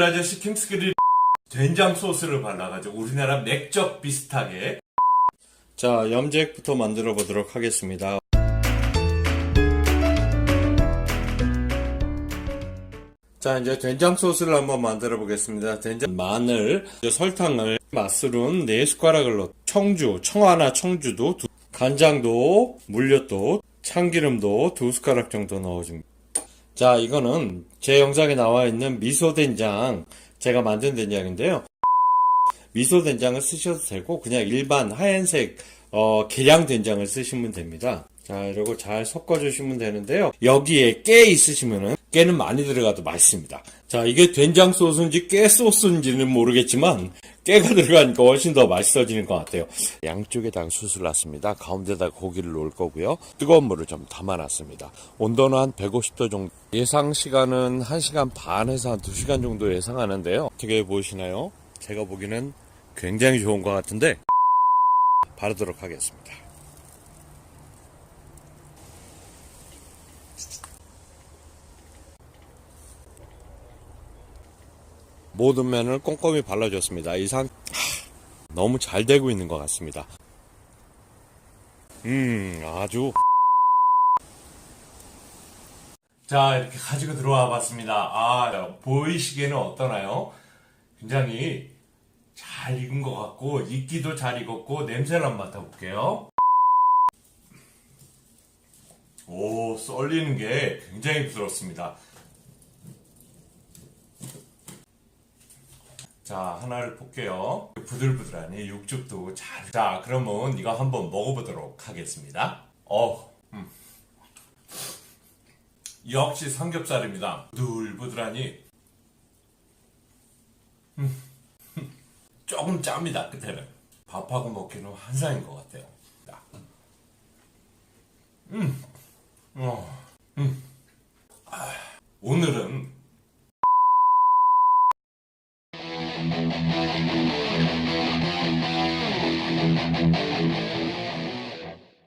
아저씨 킹스그릴 된장 소스를 발라가지고 우리나라 맥적 비슷하게. 자 염색부터 만들어 보도록 하겠습니다. 자 이제 된장 소스를 한번 만들어 보겠습니다. 된장 마늘 설탕을 맛술은 4숟가락을 넣 청주 청하나 청주도 두- 간장도 물엿도 참기름도 두 숟가락 정도 넣어줍니다 자, 이거는 제 영상에 나와 있는 미소 된장 제가 만든 된장인데요. 미소 된장을 쓰셔도 되고 그냥 일반 하얀색 어, 계량 된장을 쓰시면 됩니다. 자, 이러고 잘 섞어 주시면 되는데요. 여기에 깨 있으시면은 깨는 많이 들어가도 맛있습니다. 자, 이게 된장 소스인지 깨 소스인지는 모르겠지만 깨가 들어가니까 훨씬 더 맛있어지는 것 같아요. 양쪽에다가 숯을 놨습니다. 가운데다가 고기를 놓을 거고요. 뜨거운 물을 좀 담아놨습니다. 온도는 한 150도 정도. 예상 시간은 1시간 반에서 한 2시간 정도 예상하는데요. 어떻게 보이시나요? 제가 보기에는 굉장히 좋은 것 같은데 바르도록 하겠습니다. 모든 면을 꼼꼼히 발라줬습니다. 이상 하, 너무 잘 되고 있는 것 같습니다. 음, 아주. 자, 이렇게 가지고 들어와 봤습니다. 아, 보이시기에는 어떠나요? 굉장히 잘 익은 것 같고, 익기도 잘 익었고, 냄새를 한번 맡아볼게요. 오, 썰리는 게 굉장히 부드럽습니다. 자, 하나를 볼게요. 부들부들하니 육즙도 잘. 자, 그러면 이거 한번 먹어보도록 하겠습니다. 어, 음. 역시 삼겹살입니다. 부들부들하니. 음. 조금 짭니다, 끝에는. 밥하고 먹기는 한상인 것 같아요. 자. 음,